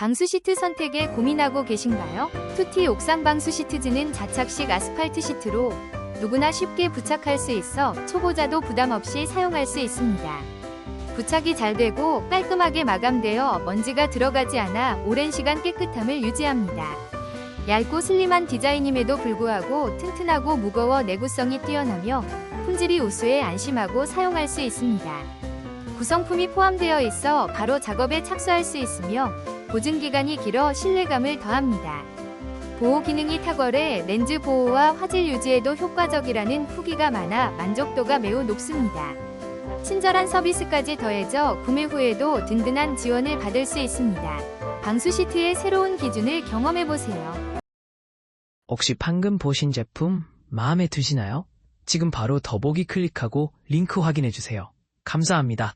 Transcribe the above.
방수 시트 선택에 고민하고 계신가요? 투티 옥상 방수 시트즈는 자착식 아스팔트 시트로 누구나 쉽게 부착할 수 있어 초보자도 부담 없이 사용할 수 있습니다. 부착이 잘 되고 깔끔하게 마감되어 먼지가 들어가지 않아 오랜 시간 깨끗함을 유지합니다. 얇고 슬림한 디자인임에도 불구하고 튼튼하고 무거워 내구성이 뛰어나며 품질이 우수해 안심하고 사용할 수 있습니다. 구성품이 포함되어 있어 바로 작업에 착수할 수 있으며 보증 기간이 길어 신뢰감을 더합니다. 보호 기능이 탁월해 렌즈 보호와 화질 유지에도 효과적이라는 후기가 많아 만족도가 매우 높습니다. 친절한 서비스까지 더해져 구매 후에도 든든한 지원을 받을 수 있습니다. 방수 시트의 새로운 기준을 경험해 보세요. 혹시 방금 보신 제품 마음에 드시나요? 지금 바로 더보기 클릭하고 링크 확인해 주세요. 감사합니다.